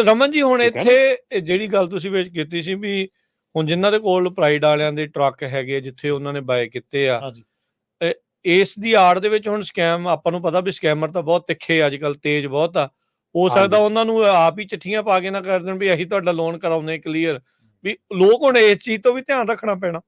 ਤੇ ਰਮਨ ਜੀ ਹੁਣ? ਇੱਥੇ ਜਿਹੜੀ ਗੱਲ ਤੁਸੀਂ ਵਿੱਚ ਕੀਤੀ ਸੀ ਵੀ ਹੁਣ ਜਿਨ੍ਹਾਂ ਦੇ ਕੋਲ ਪ੍ਰਾਈਡ ਵਾਲਿਆਂ ਦੇ ਟਰੱਕ ਹੈਗੇ ਜਿੱਥੇ ਉਹਨਾਂ ਨੇ ਬਾਏ ਕੀਤੇ ਆ ਹਾਂਜੀ। ਇਸ ਦੀ ਆੜ ਦੇ ਵਿੱਚ ਹੁਣ ਸਕੈਮ ਆਪਾਂ ਨੂੰ ਪਤਾ ਵੀ ਸਕੈਮਰ ਤਾਂ ਬਹੁਤ ਤਿੱਖੇ ਅੱਜ ਕੱਲ ਤੇਜ਼ ਬਹੁਤ ਆ। ਹੋ ਸਕਦਾ। ਉਹਨਾਂ ਨੂੰ ਆਪ ਹੀ ਚਿੱਠੀਆਂ ਪਾ ਕੇ ਨਾ ਕਰ ਦੇਣ ਵੀ ਅਸੀਂ ਤੁਹਾਡਾ ਲੋਨ ਕਰਾਉਂਦੇ ਕਲੀਅਰ ਵੀ ਲੋਕ ਹੁਣ ਇਸ ਚੀਜ਼ ਤੋਂ ਵੀ ਧਿਆਨ ਰੱਖਣਾ ਪੈਣਾ।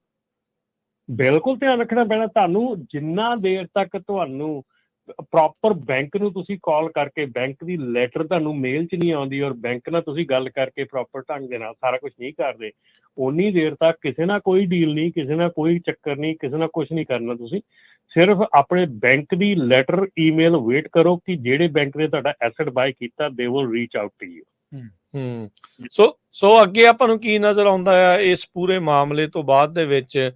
ਬਿਲਕੁਲ ਧਿਆਨ ਰੱਖਣਾ ਪੈਣਾ। ਤੁਹਾਨੂੰ ਜਿੰਨਾ ਦੇਰ ਤੱਕ ਤੁਹਾਨੂੰ ਪ੍ਰੋਪਰ ਬੈਂਕ ਨੂੰ ਤੁਸੀਂ ਕਾਲ ਕਰਕੇ ਬੈਂਕ ਦੀ ਲੈਟਰ ਤੁਹਾਨੂੰ ਮੇਲ 'ਚ ਨਹੀਂ ਆਉਂਦੀ ਔਰ ਬੈਂਕ ਨਾਲ ਤੁਸੀਂ ਗੱਲ ਕਰਕੇ ਪ੍ਰੋਪਰ ਢੰਗ ਦੇ ਨਾਲ ਸਾਰਾ ਕੁਝ ਨਹੀਂ ਕਰਦੇ ਉਨੀ ਦੇਰ ਤੱਕ ਕਿਸੇ ਨਾਲ ਕੋਈ ਡੀਲ ਨਹੀਂ ਕਿਸੇ ਨਾਲ ਕੋਈ ਚੱਕਰ ਨਹੀਂ ਕਿਸੇ ਨਾਲ ਕੁਝ ਨਹੀਂ ਕਰਨਾ ਤੁਸੀਂ। ਸਿਰਫ ਆਪਣੇ ਬੈਂਕ ਦੀ ਲੈਟਰ ਈਮੇਲ ਵੇਟ ਕਰੋ ਕਿ ਜਿਹੜੇ ਬੈਂਕ ਨੇ ਤੁਹਾਡਾ ਐਸੈਟ ਬਾਈ ਕੀਤਾ they will reach out to you ਹੂੰ। ਸੋ ਸੋ ਅੱਗੇ ਆਪਾਂ ਨੂੰ ਕੀ ਨਜ਼ਰ ਆਉਂਦਾ ਆ ਇਸ ਪੂਰੇ ਮਾਮਲੇ ਤੋਂ ਬਾਅਦ ਦੇ ਵਿੱਚ?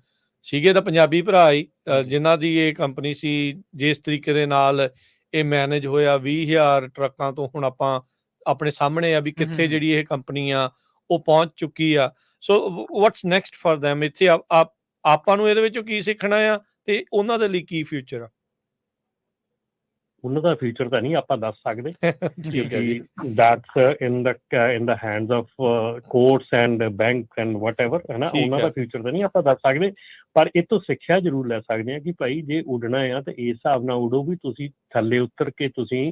ਸੀਗੇ ਤਾਂ ਪੰਜਾਬੀ ਭਰਾ ਹੀ ਜਿਨ੍ਹਾਂ ਦੀ ਇਹ ਕੰਪਨੀ ਸੀ ਜਿਸ ਤਰੀਕੇ ਦੇ ਨਾਲ ਇਹ ਮੈਨੇਜ ਹੋਇਆ 20000 ਟਰੱਕਾਂ ਤੋਂ ਹੁਣ ਆਪਾਂ ਆਪਣੇ ਸਾਹਮਣੇ ਆ ਵੀ ਕਿੱਥੇ। ਜਿਹੜੀ ਇਹ ਕੰਪਨੀ ਆ ਉਹ ਪਹੁੰਚ ਚੁੱਕੀ ਆ। So what's next for them? ਇੱਥੇ ਆਪ- ਆਪ- ਨੂੰ ਇਹਦੇ ਵਿੱਚੋਂ ਕੀ ਸਿੱਖਣਾ ਆ ਤੇ ਉਹਨਾਂ ਦੇ ਲਈ ਕੀ ਫਿਊਚਰ ਆ? ਉਹਨਾਂ ਦਾ ਫਿਊਚਰ ਤਾਂ ਨਹੀਂ ਆਪਾਂ ਦੱਸ ਸਕਦੇ। ਠੀਕ ਹੈ ਜੀ। in the in the hands of uh, courts and banks and whatever ਹੈ ਨਾ ਉਹਨਾਂ। ਦਾ ਫਿਊਚਰ ਤਾਂ ਨਹੀਂ ਆਪਾਂ ਦੱਸ ਸਕਦੇ। ਪਰ ਇਹ ਤੋਂ ਸਿੱਖਿਆ ਜ਼ਰੂਰ ਲੈ ਸਕਦੇ ਹਾਂ ਕਿ ਭਾਈ ਜੇ ਉੱਡਣਾ ਆ ਤਾਂ ਇਸ ਹਿਸਾਬ ਨਾਲ ਉਡੋ ਵੀ ਤੁਸੀਂ ਥੱਲੇ ਉਤਰ ਕੇ ਤੁਸੀਂ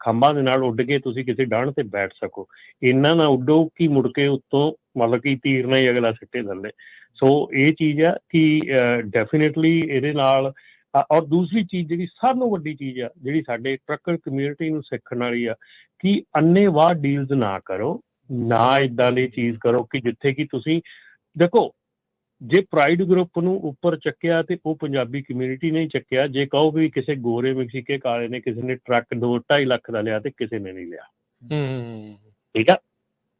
ਖੰਭਾਂ ਦੇ ਨਾਲ ਉੱਡ ਕੇ ਤੁਸੀਂ ਕਿਸੇ ਡਾਣ ਤੇ ਬੈਠ ਸਕੋ। ਇੰਨਾ ਨਾ ਉੱਡੋ ਕਿ ਮੁੜ ਕੇ ਉੱਤੋਂ ਮਤਲਬ ਕਿ ਤੀਰ ਨਾ ਹੀ ਅਗਲਾ ਸਿੱਟੇ ਥੱਲੇ। ਸੋ ਇਹ ਚੀਜ਼ ਆ ਕਿ ਡੈਫੀਨਿਟਲੀ ਇਹਦੇ ਨਾਲ ਔਰ ਦੂਸਰੀ ਚੀਜ਼ ਜਿਹੜੀ ਸਭ ਤੋਂ ਵੱਡੀ ਚੀਜ਼ ਆ, ਜਿਹੜੀ ਸਾਡੇ ਟਰੱਕਰ ਕਮਿਊਨਿਟੀ ਨੂੰ ਸਿੱਖਣ ਵਾਲੀ ਆ, ਕਿ ਅੰਨੇਵਾਹ ਡੀਲਸ ਨਾ ਕਰੋ। ਨਾ ਇਦਾਂ ਦੀ ਚੀਜ਼ ਕਰੋ ਕਿ ਜਿੱਥੇ ਕਿ ਤੁਸੀਂ ਦੇਖੋ ਜੇ ਪ੍ਰਾਈਡ ਗਰੁੱਪ ਨੂੰ ਉੱਪਰ ਚੱਕਿਆ ਤੇ ਉਹ ਪੰਜਾਬੀ ਕਮਿਊਨਿਟੀ ਨੇ ਚੱਕਿਆ ਜੇ ਕਹੋ ਵੀ ਕਿਸੇ ਗੋਰੇ ਮੈਕਸੀਕੇ ਕਾਲੇ ਨੇ ਕਿਸੇ ਨੇ ਟਰੱਕ 2.5 ਲੱਖ ਦਾ ਲਿਆ ਤੇ ਕਿਸੇ ਨੇ ਨਹੀਂ ਲਿਆ। ਹੂੰ ਠੀਕ ਆ?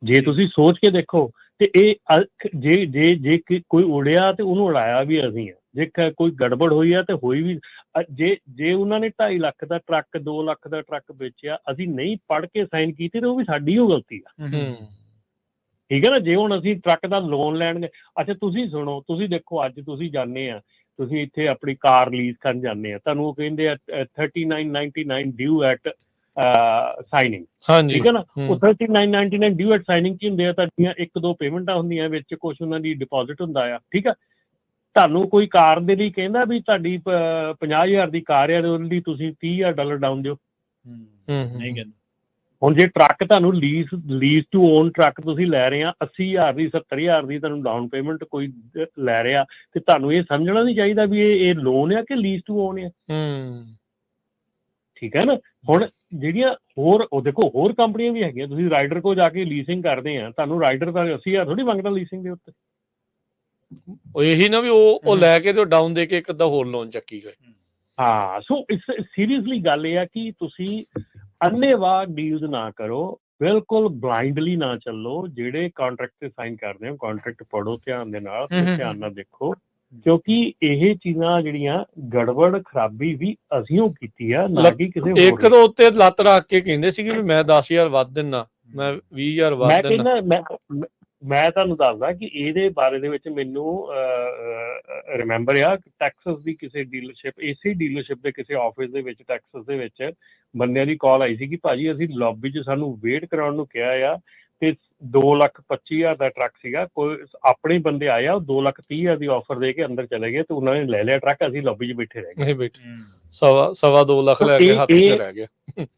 ਜੇ ਤੁਸੀਂ ਸੋਚ ਕੇ ਦੇਖੋ ਤੇ ਇਹ ਜੇ ਜੇ ਜੇ ਕੋਈ ਉੜਿਆ ਤੇ ਉਹਨੂੰ ਉਡਾਇਆ ਵੀ ਅਸੀਂ ਆ। ਜੇ ਕੋਈ ਗੜਬੜ ਹੋਈ ਆ ਤੇ ਹੋਈ ਵੀ ਜੇ ਜੇ ਉਹਨਾਂ ਨੇ 2.5 ਲੱਖ ਦਾ ਟਰੱਕ 2 ਲੱਖ ਦਾ ਟਰੱਕ ਵੇਚਿਆ ਅਸੀਂ ਨਹੀਂ ਪੜ੍ਹ ਕੇ ਸਾਈਨ ਕੀਤੇ ਤੇ ਉਹ ਵੀ ਸਾਡੀ ਹੋ ਗਲਤੀ ਆ। ਹੂੰ। ਠੀਕ ਹੈ ਨਾ? ਜੇ ਹੁਣ ਅਸੀਂ ਟਰੱਕ ਦਾ ਲੋਨ ਲੈਣ ਗਏ ਅੱਛਾ ਤੁਸੀਂ ਸੁਣੋ ਤੁਸੀਂ ਦੇਖੋ ਅੱਜ ਤੁਸੀਂ ਜਾਣੇ ਆ ਤੁਸੀਂ ਇੱਥੇ ਆਪਣੀ ਕਾਰ ਲੀਜ਼ ਕਰਨ ਜਾਂਦੇ ਆ ਤੁਹਾਨੂੰ ਉਹ ਕਹਿੰਦੇ ਆ ਅ, 3999 ਡਿਊ ਐਟ ਸਾਈਨਿੰਗ ਹਾਂਜੀ। ਠੀਕ ਹੈ ਨਾ। ਉਹ 3999 ਡਿਊ ਐਟ ਸਾਈਨਿੰਗ ਕੀ ਹੁੰਦੇ ਆ ਤੁਹਾਡੀਆਂ ਇੱਕ ਦੋ ਪੇਮੈਂਟਾਂ ਹੁੰਦੀਆਂ ਵਿੱਚ ਕੁਝ ਉਹਨਾਂ ਦੀ ਡਿਪੋਜ਼ਿਟ ਹੁੰਦਾ ਆ ਠੀਕ ਆ? ਤੁਹਾਨੂੰ ਕੋਈ ਕਾਰ ਦੇ ਲਈ ਕਹਿੰਦਾ ਵੀ ਤੁਹਾਡੀ ਪ- 50000 ਦੀ ਕਾਰ ਆ ਤੇ ਉਹਦੇ ਲਈ ਤੁਸੀਂ 30000 ਡਾਲਰ ਡਾਊਨ ਦਿਓ। ਹੂੰ। ਨਹੀਂ ਕਹਿੰਦੇ। ਹੁਣ ਜੇ ਟਰੱਕ ਤੁਹਾਨੂੰ lease lease to own truck ਤੁਸੀਂ ਲੈ ਰਹੇ ਆ 80000 ਦੀ 70000 ਦੀ ਤੁਹਾਨੂੰ ਡਾਊਨ ਪੇਮੈਂਟ ਕੋਈ ਲੈ ਰਿਹਾ ਤੇ ਤੁਹਾਨੂੰ ਇਹ ਸਮਝਣਾ ਨਹੀਂ ਚਾਹੀਦਾ ਵੀ ਇਹ ਇਹ ਲੋਨ ਆ ਕਿ ਲੀਜ਼ ਟੂ ਓਨ ਆ? ਹੂੰ। ਠੀਕ ਹੈ ਨਾ? ਹੁਣ ਜਿਹੜੀਆਂ ਹੋਰ ਉਹ ਦੇਖੋ ਹੋਰ ਕੰਪਨੀਆਂ ਵੀ ਹੈਗੀਆਂ ਤੁਸੀਂ ਰਾਈਡਰ ਕੋ ਜਾ ਕੇ ਲੀਸਿੰਗ ਕਰਦੇ ਆ ਤੁਹਾਨੂੰ ਰਾਈਡਰ ਤਾਂ 80000 ਥੋੜੀ ਮੰਗਦਾ ਲੀਸਿੰਗ ਦੇ ਉੱਤੇ। ਉਹ ਇਹੀ ਨਾ ਵੀ ਉਹ ਉਹ। ਲੈ ਕੇ ਤੇ ਡਾਊਨ ਦੇ ਕੇ ਇੱਕ ਅੱਧਾ ਹੋਰ ਲੋਨ ਚੱਕੀ ਗਏ ਹਾਂ ਸੋ ਇਸ ਸੀਰੀਅਸਲੀ ਗੱਲ ਇਹ ਆ ਕਿ ਤੁਸੀਂ ਅੰਨੇਵਾਹ ਡੀਲਸ ਨਾ ਕਰੋ ਬਿਲਕੁਲ ਬਲਾਈਂਡਲੀ ਨਾ ਚੱਲੋ ਜਿਹੜੇ ਕੰਟਰੈਕਟ ਤੇ ਸਾਈਨ ਕਰਦੇ ਹੋ ਕੰਟਰੈਕਟ ਪੜੋ ਧਿਆਨ ਦੇ ਨਾਲ ਧਿਆਨ ਨਾਲ ਦੇਖੋ ਕਿਉਂਕਿ ਇਹ ਚੀਜ਼ਾਂ ਜਿਹੜੀਆਂ ਗੜਬੜ ਖਰਾਬੀ ਵੀ ਅਸੀਂਓ ਕੀਤੀ ਆ ਨਾ ਕਿ ਕਿਸੇ ਇੱਕ ਹੋਰ ਤੋਂ ਉੱਤੇ ਲੱਤ ਰੱਖ ਕੇ ਕਹਿੰਦੇ ਸੀਗੇ ਵੀ ਮੈਂ 10000 ਵੱਧ ਦਿੰਨਾ ਮੈਂ 20000 ਮੈਂ ਵੱਧ ਦਿੰਨਾ। ਕਹਿੰਦਾ ਮੈਂ ਮੈਂ- ਮੈਂ ਤੁਹਾਨੂੰ ਦੱਸਦਾ ਕਿ ਇਹਦੇ ਬਾਰੇ ਦੇ ਵਿੱਚ ਮੈਨੂੰ ਰਿਮੈਂਬਰ ਆ ਟੈਕਸਸ ਦੀ ਕਿਸੇ ਡੀਲਰਸ਼ਿਪ ਇਸੇ ਡੀਲਰਸ਼ਿਪ ਦੇ ਕਿਸੇ ਆਫਿਸ ਦੇ ਵਿੱਚ ਟੈਕਸਸ ਦੇ ਵਿੱਚ ਬੰਦਿਆਂ ਦੀ ਕਾਲ ਆਈ ਸੀ ਕਿ ਭਾਜੀ ਅਸੀਂ ਲੌਬੀ 'ਚ ਸਾਨੂੰ ਵੇਟ ਕਰਾਉਣ ਨੂੰ ਕਿਹਾ ਆ ਤੇ 2 ਲੱਖ 25 ਹਜ਼ਾਰ ਦਾ ਟਰੱਕ ਸੀਗਾ ਕੋਈ ਆਪਣੇ ਬੰਦੇ ਆਏ ਆ ਉਹ 2 ਲੱਖ 30 ਹਜ਼ਾਰ ਦੀ ਆਫਰ ਦੇ ਕੇ ਅੰਦਰ ਚਲੇ ਗਏ ਤੇ ਉਹਨਾਂ ਨੇ ਲੈ ਲਿਆ ਟਰੱਕ ਅਸੀਂ ਲੌਬੀ 'ਚ ਬੈਠੇ ਰਹਿ ਗਏ। ਨਹੀਂ ਬੈਠੇ। ਸਵਾ ਸਵਾ 2 ਲੱਖ ਲੈ ਕੇ ਹੱਥ 'ਚ ਰਹਿ ਗਿਆ।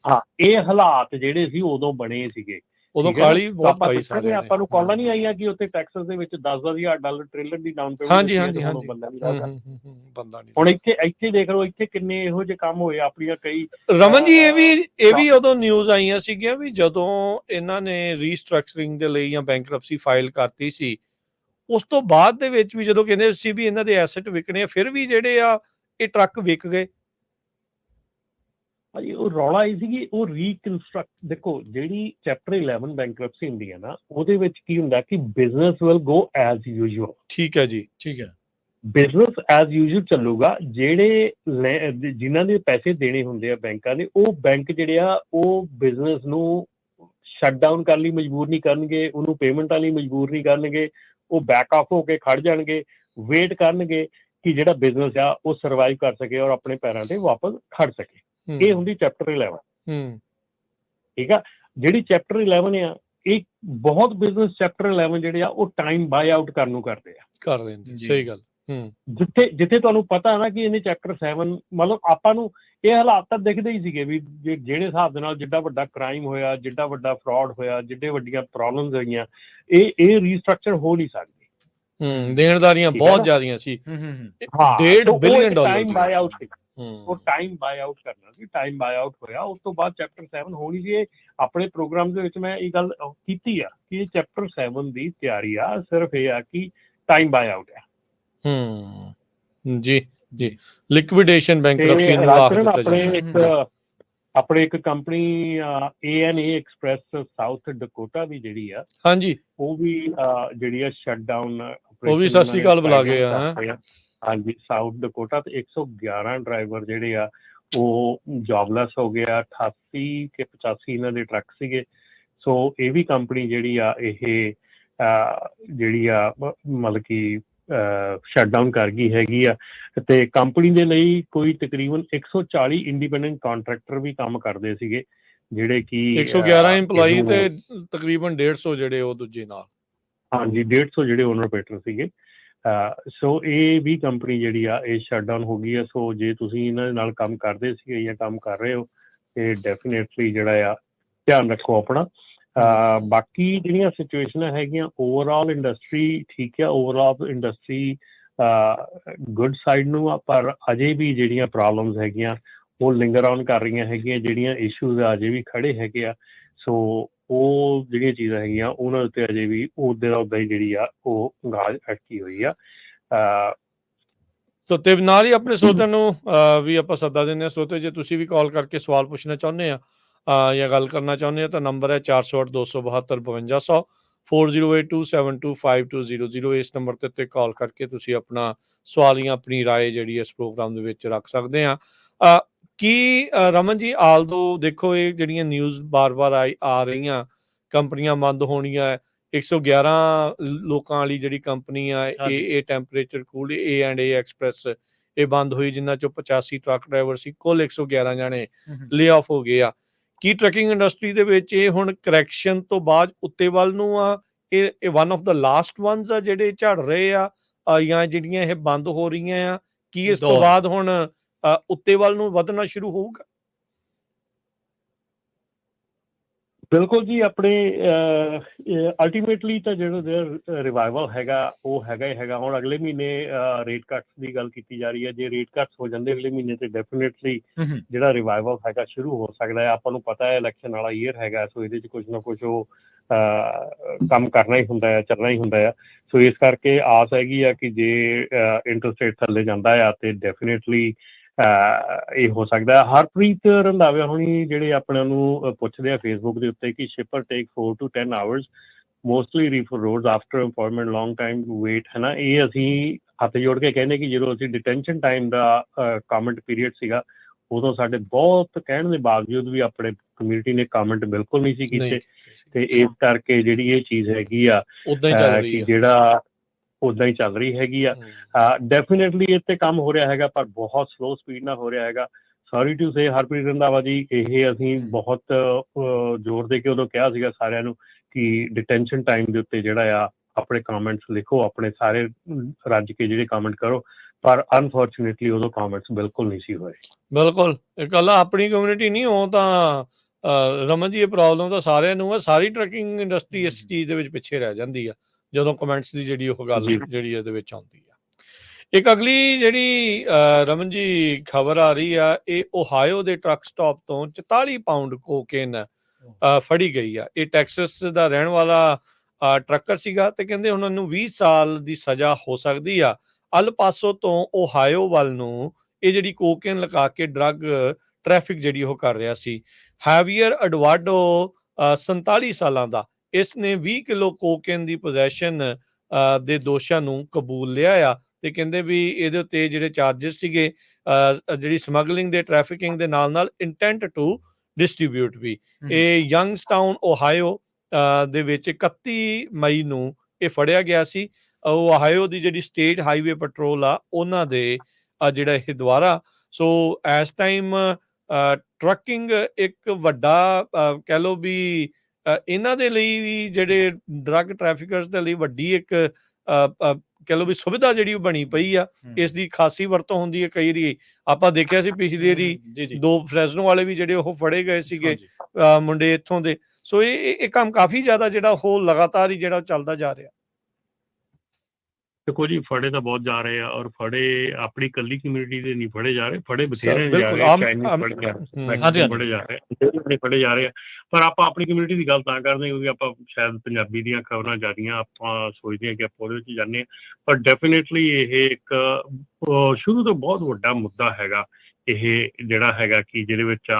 ਹਾਂ ਇਹ ਹਾਲਾਤ ਜਿਹੜੇ ਸੀ ਉਦੋਂ ਬਣੇ ਸੀਗੇ। ਉਦੋਂ? ਕਾਲੀ ਬਹੁਤ ਪਾਈ ਸਾਰੇ ਆਪਾਂ ਨੂੰ ਕਾਲਾਂ ਨਹੀਂ ਆਈਆਂ ਕਿ ਉੱਥੇ ਟੈਕਸਸ ਦੇ ਵਿੱਚ 10-10000 ਡਾਲਰ ਟ੍ਰਿਲੀਅਨ ਦੀ ਡਾਊਨ ਪੇਮੈਂਟ ਹਾਂਜੀ, ਹਾਂਜੀ, ਹਾਂਜੀ। ਬੰਦਾ ਨਹੀਂ ਹੁਣ ਇੱਥੇ ਇੱਥੇ ਦੇਖ ਲਓ ਇੱਥੇ ਕਿੰਨੇ ਇਹੋ ਜਿਹੇ ਕੰਮ ਹੋਏ ਆਪਣੀਆਂ ਕਈ ਰਮਨ ਜੀ ਇਹ ਵੀ ਇਹ ਵੀ ਉਦੋਂ ਨਿਊਜ਼ ਆਈਆਂ ਸੀਗੀਆਂ ਵੀ ਜਦੋਂ ਇਹਨਾਂ ਨੇ ਰੀਸਟਰਕਚਰਿੰਗ ਦੇ ਲਈ ਜਾਂ ਬੈਂਕਰਪਸੀ ਫਾਈਲ ਕਰਤੀ ਸੀ ਉਸ ਤੋਂ ਬਾਅਦ ਦੇ ਵਿੱਚ ਵੀ ਜਦੋਂ ਕਹਿੰਦੇ ਸੀ ਵੀ ਇਹਨਾਂ ਦੇ ਐਸੈਟ ਵਿਕਣੇ ਫਿਰ ਵੀ ਜਿਹੜੇ ਆ ਇਹ ਟਰੱਕ ਵਿਕ ਗਏ ਭਾਜੀ ਉਹ ਰੌਲਾ ਇਹ ਸੀ ਕਿ ਉਹ ਰੀਕਨਸਟਰਕਟ ਦੇਖੋ ਜਿਹੜੀ ਚੈਪਟਰ 11 ਬੈਂਕਰਪਸੀ ਹੁੰਦੀ ਹੈ ਨਾ ਉਹਦੇ ਵਿੱਚ ਕੀ ਹੁੰਦਾ ਕਿ business will go as usual ਠੀਕ ਹੈ ਜੀ ਠੀਕ ਹੈ। ਬਿਜ਼ਨਸ ਐਜ਼ ਯੂਜੂਅਲ ਚੱਲੂਗਾ ਜਿਹੜੇ ਜਿਨ੍ਹਾਂ ਦੇ ਪੈਸੇ ਦੇਣੇ ਹੁੰਦੇ ਆ ਬੈਂਕਾਂ ਦੇ ਉਹ ਬੈਂਕ ਜਿਹੜੇ ਆ ਉਹ ਬਿਜ਼ਨਸ ਨੂੰ ਸ਼ਟ ਡਾਊਨ ਕਰਨ ਲਈ ਮਜਬੂਰ ਨਹੀਂ ਕਰਨਗੇ ਉਹਨੂੰ ਪੇਮੈਂਟਾਂ ਲਈ ਮਜਬੂਰ ਨਹੀਂ ਕਰਨਗੇ ਉਹ ਬੈਕ ਆਫ ਹੋ ਕੇ ਖੜ ਜਾਣਗੇ ਵੇਟ ਕਰਨਗੇ ਕਿ ਜਿਹੜਾ ਬਿਜ਼ਨਸ ਆ ਉਹ ਸਰਵਾਈਵ ਕਰ ਸਕੇ ਔਰ ਆਪਣੇ ਪੈਰਾਂ ਤੇ ਵਾਪਸ ਖੜ ਸਕੇ। ਇਹ ਹੁੰਦੀ ਚੈਪਟਰ 11 ਹੂੰ। ਠੀਕ ਆ? ਜਿਹੜੀ ਚੈਪਟਰ 11 ਆ ਇੱਕ ਬਹੁਤ ਬਿਜ਼ਨਸ ਚੈਪਟਰ 11 ਜਿਹੜੇ ਆ ਉਹ ਟਾਈਮ ਬਾਈ ਆਊਟ ਕਰਨ ਨੂੰ ਕਰਦੇ ਆ। ਕਰ ਲੈਂਦੇ ਜੀ। ਸਹੀ ਗੱਲ ਹੂੰ। ਜਿੱਥੇ ਜਿੱਥੇ ਤੁਹਾਨੂੰ ਪਤਾ ਨਾ ਕਿ ਇਹਨੇ ਚੈਪਟਰ 7 ਮਤਲਬ ਆਪਾਂ ਨੂੰ ਇਹ ਹਾਲਾਤ ਤਾਂ ਦਿਖਦੇ ਹੀ ਸੀਗੇ ਵੀ ਜਿਹੜੇ ਹਿਸਾਬ ਦੇ ਨਾਲ ਜਿੱਡਾ ਵੱਡਾ ਕ੍ਰਾਈਮ ਹੋਇਆ ਜਿੱਡਾ ਵੱਡਾ ਫਰਾਡ ਹੋਇਆ ਜਿੱਡੇ ਵੱਡੀਆਂ ਪ੍ਰੋਬਲਮਸ ਹੋਈਆਂ ਇਹ ਇਹ ਰੀਸਟਰਕਚਰ ਹੋ ਨਹੀਂ ਸਕਦੀ। ਹੂੰ ਦੇਣਦਾਰੀਆਂ ਬਹੁਤ? ਜ਼ਿਆਦੀਆਂ ਸੀ। ਹੂੰ ਹੂੰ ਹੂੰ। ਹਾਂ ਡੇਢ ਤਾਂ ਉਹ billion ਇੱਕ dollar ਟਾਈਮ। ਬਾਈ ਆਊਟ ਸੀ ਉਹ ਟਾਈਮ ਬਾਈ ਆਊਟ ਕਰਨਾ ਸੀ ਟਾਈਮ ਬਾਈ ਆਊਟ ਹੋਇਆ। ਉਸ ਤੋਂ ਬਾਅਦ ਚੈਪਟਰ 7 ਹੋਣੀ ਸੀ। ਇਹ ਆਪਣੇ ਪ੍ਰੋਗਰਾਮ ਦੇ ਵਿੱਚ ਮੈਂ ਇਹ ਗੱਲ ਕੀਤੀ ਆ ਕਿ ਇਹ ਚੈਪਟਰ 7 ਦੀ ਤਿਆਰੀ ਆ। ਸਿਰਫ ਇਹ ਆ ਕਿ ਟਾਈਮ ਬਾਈ ਆਊਟ ਹੈ ਹੂੰ। ਜੀ ਜੀ। ਲਿਕਵਿਡੇਸ਼ਨ ਬੈਂਕਰਪਸੀ ਨੂੰ ਆਖ ਦਿੱਤਾ ਆਪਣੇ ਜਾਂਦਾ ਇੱਕ ਆਪਣੇ ਇੱਕ company A Express South Dakota ਦੀ ਜਿਹੜੀ ਆ ਹਾਂਜੀ। ਉਹ ਵੀ ਜਿਹੜੀ ਆ ਸ਼ਟ ਡਾਊਨ ਉਹ ਵੀ ਸਤਿ ਸ੍ਰੀ ਅਕਾਲ ਬੁਲਾ ਗਏ ਆ, ਹੈਂ? ਹਾਂਜੀ ਸਾਊਥ ਡਕੋਟਾ ਤੇ 111 ਡਰਾਈਵਰ ਜਿਹੜੇ ਆ ਉਹ ਜੌਬਲੈਸ ਹੋ ਗਏ ਆ 88 ਕਿ 85 ਇਹਨਾਂ ਦੇ ਟਰੱਕ ਸੀਗੇ। ਸੋ ਇਹ ਵੀ ਕੰਪਨੀ ਜਿਹੜੀ ਆ ਇਹ ਜਿਹੜੀ ਆ ਮਤਲਬ ਕਿ ਸ਼ਟ ਡਾਊਨ ਕਰ ਗਈ ਹੈਗੀ ਆ। ਤੇ ਕੰਪਨੀ ਦੇ ਲਈ ਕੋਈ ਤਕਰੀਬਨ 140 ਇੰਡੀਪੈਂਡੈਂਟ ਕੰਟਰੈਕਟਰ ਵੀ ਕੰਮ ਕਰਦੇ ਸੀਗੇ ਜਿਹੜੇ ਕਿ 111 ਅਹ, EMPLOYE ਤੇ ਤਕਰੀਬਨ 150 ਜਿਹੜੇ ਉਹ ਦੂਜੇ ਨਾਲ। ਹਾਂਜੀ 150 ਜਿਹੜੇ ਓਨਰ ਆਪਰੇਟਰ ਸੀਗੇ। ਸੋ ਇਹ ਵੀ ਕੰਪਨੀ ਜਿਹੜੀ ਆ, ਇਹ ਸ਼ਟਡਾਊਨ ਹੋ ਗਈ ਆ। ਸੋ ਜੇ ਤੁਸੀਂ ਇਹਨਾਂ ਦੇ ਨਾਲ ਕੰਮ ਕਰਦੇ ਸੀਗੇ ਜਾਂ ਕੰਮ ਕਰ ਰਹੇ ਹੋ, ਇਹ ਡੈਫੀਨਿਟਲੀ ਜਿਹੜਾ ਆ, ਧਿਆਨ ਰੱਖੋ ਆਪਣਾ। ਬਾਕੀ ਜਿਹੜੀਆਂ ਸਿਚੁਏਸ਼ਨਾਂ ਹੈਗੀਆਂ ਓਵਰਆਲ ਇੰਡਸਟਰੀ ਠੀਕ ਆ ਓਵਰਆਲ ਇੰਡਸਟਰੀ ਗੁੱਡ ਸਾਈਡ ਨੂੰ ਆ, ਪਰ ਅਜੇ ਵੀ ਜਿਹੜੀਆਂ ਪ੍ਰੋਬਲਮਸ ਹੈਗੀਆਂ, ਉਹ ਲਿੰਗਰ ਆਨ ਕਰ ਰਹੀਆਂ ਹੈਗੀਆਂ, ਜਿਹੜੀਆਂ ਇਸ਼ੂਜ਼ ਅਜੇ ਵੀ ਖੜੇ ਹੈਗੇ ਆ। ਸੋ ਉਹ ਜਿਹੜੀਆਂ ਚੀਜ਼ਾਂ ਹੈਗੀਆਂ ਉਹਨਾਂ ਉੱਤੇ ਅਜੇ ਵੀ ਉਹਦੇ ਦਾ ਉਦਾਂ ਹੀ ਜਿਹੜੀ ਆ ਉਹ ਗਾਜ ਅਟਕੀ ਹੋਈ ਆ ਅਹ ਸੋ ਤੇ ਨਾਲ ਹੀ ਆਪਣੇ ਸਰੋਤਿਆਂ ਨੂੰ ਅਹ, ਵੀ ਆਪਾਂ ਸੱਦਾ ਦਿੰਦੇ ਹਾਂ ਸਰੋਤੇ ਜੇ ਤੁਸੀਂ ਵੀ ਕਾਲ ਕਰਕੇ ਸਵਾਲ ਪੁੱਛਣਾ ਚਾਹੁੰਦੇ ਆ ਅਹ, ਜਾਂ ਗੱਲ ਕਰਨਾ ਚਾਹੁੰਦੇ ਆ ਤਾਂ ਨੰਬਰ ਹੈ 408 272 5200 4082725200 ਇਸ ਨੰਬਰ ਤੇ ਉੱਤੇ ਕਾਲ ਕਰਕੇ ਤੁਸੀਂ ਆਪਣਾ ਸਵਾਲ ਜਾਂ ਆਪਣੀ رائے ਜਿਹੜੀ ਇਸ ਪ੍ਰੋਗਰਾਮ ਦੇ ਵਿੱਚ ਰੱਖ ਸਕਦੇ ਆ ਅਹ, ਕੀ ਰਮਨ ਜੀ ਆਲਦੋ ਦੇਖੋ ਇਹ ਜਿਹੜੀਆਂ ਨਿਊਜ਼ ਬਾਰ-ਬਾਰ ਆਈ ਆ ਰਹੀਆਂ ਕੰਪਨੀਆਂ ਬੰਦ ਹੋਣੀਆਂ ਹੈ 111 ਲੋਕਾਂ ਵਾਲੀ ਜਿਹੜੀ ਕੰਪਨੀ ਆ ਹਾਂਜੀ। ਇਹ ਇਹ temperature cool A and A Express ਇਹ ਬੰਦ ਹੋਈ ਜਿਨ੍ਹਾਂ ਚੋਂ 85 ਟਰੱਕ ਡਰਾਈਵਰ ਸੀ ਕੁੱਲ 111 ਜਾਣੇ ਹੂੰ ਹੂੰ ਲੇ ਆਫ ਹੋ ਗਏ ਆ ਕੀ ਟਰੱਕਿੰਗ ਇੰਡਸਟਰੀ ਦੇ ਵਿੱਚ ਇਹ ਹੁਣ ਕਰੈਕਸ਼ਨ ਤੋਂ ਬਾਅਦ ਉੱਤੇ ਵੱਲ ਨੂੰ ਆ ਇਹ ਇਹ one of the last ones ਆ ਜਿਹੜੇ ਝੜ ਰਹੇ ਆ ਅ, ਜਾਂ ਜਿਹੜੀਆਂ ਇਹ ਬੰਦ ਹੋ ਰਹੀਆਂ ਆ ਕੀ ਇਸ ਤੋਂ ਦੌਰ। ਬਾਅਦ ਹੁਣ ਉੱਤੇ ਵੱਲ ਨੂੰ ਵਧਣਾ ਸ਼ੁਰੂ ਹੋਊਗਾ? ਬਿਲਕੁਲ ਜੀ ਆਪਣੇ ਅਲਟੀਮੇਟਲੀ ਤਾਂ ਜਿਹੜਾ ਰਿਵਾਈਵਲ ਹੈਗਾ ਉਹ ਹੈਗਾ ਹੀ ਹੈਗਾ। ਹੁਣ ਅਗਲੇ ਮਹੀਨੇ ਰੇਟ ਕੱਟਸ ਦੀ ਗੱਲ ਕੀਤੀ ਜਾ ਰਹੀ ਹੈ। ਜੇ ਰੇਟ ਕੱਟਸ ਹੋ ਜਾਂਦੇ ਅਗਲੇ ਮਹੀਨੇ ਤੇ ਡੈਫੀਨਿਟਲੀ ਜਿਹੜਾ ਰਿਵਾਈਵਲ ਹੈਗਾ ਸ਼ੁਰੂ ਹੋ ਸਕਦਾ ਹੈ। ਆਪਾਂ ਨੂੰ ਪਤਾ ਹੈ ਇਲੈਕਸ਼ਨ ਵਾਲਾ ਈਅਰ ਹੈਗਾ ਸੋ ਇਹਦੇ 'ਚ ਕੁਝ ਨਾ ਕੁਝ ਉਹ ਕੰਮ ਕਰਨਾ ਹੀ ਹੁੰਦਾ ਹੈ ਚੱਲਣਾ ਹੀ ਹੁੰਦਾ ਹੈ। ਸੋ ਇਸ ਕਰਕੇ ਆਸ ਹੈਗੀ ਆ ਕਿ ਜੇ ਇੰਟਰਸਟ ਰੇਟ ਥੱਲੇ ਜਾਂਦਾ ਆ ਤੇ ਡੈਫੀਨਿਟਲੀ ਇਹ ਹੋ ਸਕਦਾ। ਹੈ ਹਰਪ੍ਰੀਤ ਰੰਧਾਵੇ ਹੁਣੀ ਜਿਹੜੇ ਆਪਣਿਆਂ ਨੂੰ ਪੁੱਛਦੇ ਆ ਫੇਸਬੁੱਕ ਦੇ ਉੱਤੇ ਕਿ shipper take 4 to 10 hours mostly reefer roads after employment long time wait ਹੈ ਨਾ ਇਹ ਅਸੀਂ ਹੱਥ ਜੋੜ ਕੇ ਕਹਿੰਦੇ ਕਿ ਜਦੋਂ ਅਸੀਂ ਡਿਟੈਂਸ਼ਨ ਟਾਈਮ ਦਾ ਕਮੈਂਟ ਪੀਰੀਅਡ ਸੀਗਾ ਉਦੋਂ ਸਾਡੇ ਬਹੁਤ ਕਹਿਣ ਦੇ ਬਾਵਜੂਦ ਵੀ ਆਪਣੇ ਕਮਿਊਨਿਟੀ ਨੇ ਕਮੈਂਟ ਬਿਲਕੁਲ ਨਹੀਂ ਸੀ ਕੀਤੇ। ਤੇ ਇਸ ਕਰਕੇ ਜਿਹੜੀ ਇਹ ਚੀਜ਼ ਹੈਗੀ ਆ ਉਦਾਂ ਹੀ ਚੱਲ ਰਹੀ ਕਿ ਆ। ਜਿਹੜਾ ਉਦਾਂ ਹੀ ਚੱਲ ਰਹੀ ਹੈਗੀ ਆ। ਹੂੰ। ਡੈਫੀਨਿਟਲੀ ਤੇ ਕੰਮ ਹੋ ਰਿਹਾ ਹੈਗਾ ਪਰ ਬਹੁਤ ਸਲੋ ਸਪੀਡ ਨਾਲ ਹੋ ਰਿਹਾ ਹੈਗਾ। Sorry to say Harpreet Randhawa ji ਇਹ ਅਸੀਂ ਬਹੁਤ ਜ਼ੋਰ ਦੇ ਕੇ ਉਦੋਂ ਕਿਹਾ ਸੀਗਾ ਸਾਰਿਆਂ ਨੂੰ ਕਿ ਡਿਟੈਂਸ਼ਨ ਟਾਈਮ ਦੇ ਉੱਤੇ ਜਿਹੜਾ ਆ ਆਪਣੇ ਕਮੈਂਟਸ ਲਿਖੋ ਆਪਣੇ ਸਾਰੇ ਰੱਜ ਕੇ ਜਿਹੜੇ ਕਮੈਂਟ ਕਰੋ। ਪਰ ਅਨਫੋਰਚੂਨੇਟਲੀ ਉਦੋਂ ਕਮੈਂਟਸ ਬਿਲਕੁਲ ਨਹੀਂ ਸੀ ਹੋਏ। ਬਿਲਕੁਲ। ਇਹ ਕੱਲ ਆਪਣੀ ਕਮਿਊਨਿਟੀ ਨਹੀਂ ਉਹ ਤਾਂ ਰਮਨ ਜੀ ਇਹ ਪ੍ਰੋਬਲਮ ਤਾਂ ਸਾਰਿਆਂ ਨੂੰ ਆ। ਸਾਰੀ ਟਰੱਕਿੰਗ ਇੰਡਸਟਰੀ ਇਸ ਚੀਜ਼ ਦੇ ਵਿੱਚ ਪਿੱਛੇ ਰਹਿ ਜਾਂਦੀ ਆ। ਜਦੋਂ ਕਮੈਂਟਸ ਦੀ ਜਿਹੜੀ ਉਹ ਗੱਲ। ਜਿਹੜੀ ਇਹਦੇ ਵਿੱਚ ਆਉਂਦੀ ਆ। ਇੱਕ ਅਗਲੀ ਜਿਹੜੀ ਰਮਨ ਜੀ ਖਬਰ ਆ ਰਹੀ ਆ ਇਹ ਓਹਾਇਓ ਦੇ ਟਰੱਕ ਸਟਾਪ ਤੋਂ 44 ਪਾਉਂਡ ਕੋਕੇਨ ਫੜੀ ਗਈ ਆ। ਇਹ ਟੈਕਸਸ ਦਾ ਰਹਿਣ ਵਾਲਾ ਟਰੱਕਰ ਸੀਗਾ ਤੇ ਕਹਿੰਦੇ ਉਹਨਾਂ ਨੂੰ 20 ਸਾਲ ਦੀ ਸਜ਼ਾ ਹੋ ਸਕਦੀ ਆ। ਅਲ ਪਾਸੋ ਤੋਂ ਓਹਾਇਓ ਵੱਲ ਨੂੰ ਇਹ ਜਿਹੜੀ ਕੋਕੇਨ ਲਗਾ ਕੇ ਡਰੱਗ ਟ੍ਰੈਫਿਕ ਜਿਹੜੀ ਉਹ ਕਰ ਰਿਹਾ ਸੀ। ਹੈਵੀਅਰ ਅ, 47 ਸਾਲਾਂ ਦਾ ਇਸ ਨੇ 20 ਕਿਲੋ ਕੋਕੇਨ ਦੀ ਪੋਜੈਸ਼ਨ ਦੇ ਦੋਸ਼ਾਂ ਨੂੰ ਕਬੂਲ ਲਿਆ ਆ ਤੇ ਕਹਿੰਦੇ ਵੀ ਇਹਦੇ ਉੱਤੇ ਜਿਹੜੇ ਚਾਰजेस ਸੀਗੇ ਜਿਹੜੀ ਸਮਗਲਿੰਗ ਦੇ ਟ੍ਰੈਫਿਕਿੰਗ ਦੇ ਨਾਲ ਨਾਲ ਇੰਟੈਂਟ ਟੂ ਡਿਸਟ੍ਰੀਬਿਊਟ ਵੀ। ਇਹ ਯੰਗਸਟਾਊਨ ਓਹਾਇਓ ਦੇ ਵਿੱਚ 31 ਮਈ ਨੂੰ ਇਹ ਫੜਿਆ ਗਿਆ ਸੀ। ਓਹਾਇਓ ਦੀ ਜਿਹੜੀ ਸਟੇਟ ਹਾਈਵੇ ਪੈਟਰੋਲ ਆ ਉਹਨਾਂ ਦੇ ਜਿਹੜਾ ਇਹ ਦੁਆਰਾ। ਸੋ ਇਸ ਟਾਈਮ ਟਰੱਕਿੰਗ ਇੱਕ ਵੱਡਾ ਕਹਿ ਲਓ ਵੀ ਇਹਨਾਂ ਦੇ ਲਈ ਵੀ ਜਿਹੜੇ ਡਰੱਗ ਟ੍ਰੈਫਿਕਰਸ ਦੇ ਲਈ ਵੱਡੀ ਇੱਕ ਕਹਿ ਲਓ ਵੀ ਸੁਵਿਧਾ ਜਿਹੜੀ ਬਣੀ ਪਈ ਆ ਇਸ ਦੀ ਖਾਸੀ ਵਰਤੋਂ ਹੁੰਦੀ ਹੈ ਕਈ ਵਾਰੀ। ਆਪਾਂ ਦੇਖਿਆ ਸੀ ਪਿਛਲੀ ਜੀ ਦੋ ਫਰੈਸਨੋ ਵਾਲੇ ਵੀ ਜਿਹੜੇ ਉਹ ਫੜੇ ਗਏ ਸੀਗੇ ਮੁੰਡੇ ਇੱਥੋਂ ਦੇ। ਸੋ ਇਹ ਇਹ- ਕੰਮ ਕਾਫੀ ਜ਼ਿਆਦਾ ਜਿਹੜਾ ਉਹ ਲਗਾਤਾਰ ਹੀ ਜਿਹੜਾ ਚੱਲਦਾ ਜਾ ਰਿਹਾ। ਦੇਖੋ ਜੀ ਫੜੇ ਤਾਂ ਬਹੁਤ ਜਾ ਰਹੇ ਆ ਔਰ ਫੜੇ ਆਪਣੀ ਕੱਲੀ ਕਮਿਊਨਿਟੀ ਦੇ ਨਹੀਂ ਫੜੇ ਜਾ ਰਹੇ ਫੜੇ ਬਥੇਰੇ ਜਾ ਬਿਲਕੁਲ, ਰਹੇ ਚਾਈਨੀਜ਼ ਆਮ- ਫੜੇ ਹਾਂਜੀ, ਹਾਂਜੀ। ਫੜੇ ਜਾ ਰਹੇ ਜਿਹੜੇ ਬੜੇ ਫੜੇ ਜਾ ਰਹੇ ਆ। ਪਰ ਆਪਾਂ ਆਪਣੀ ਕਮਿਊਨਿਟੀ ਦੀ ਗੱਲ ਤਾਂ ਕਰਦੇ ਹਾਂ ਕਿਉਂਕਿ ਆਪਾਂ ਸ਼ਾਇਦ ਪੰਜਾਬੀ ਦੀਆਂ ਖਬਰਾਂ ਜ਼ਿਆਦੀਆਂ ਆਪਾਂ ਸੋਚਦੇ ਹਾਂ ਕਿ ਆਪਾਂ ਉਹਦੇ ਵਿੱਚ ਜਾਂਦੇ ਹਾਂ। ਪਰ ਡੈਫੀਨਿਟਲੀ ਇਹ ਇੱਕ ਸ਼ੁਰੂ ਤੋਂ ਬਹੁਤ ਵੱਡਾ ਮੁੱਦਾ ਹੈਗਾ। ਇਹ ਜਿਹੜਾ ਹੈਗਾ ਕਿ ਜਿਹਦੇ ਵਿੱਚ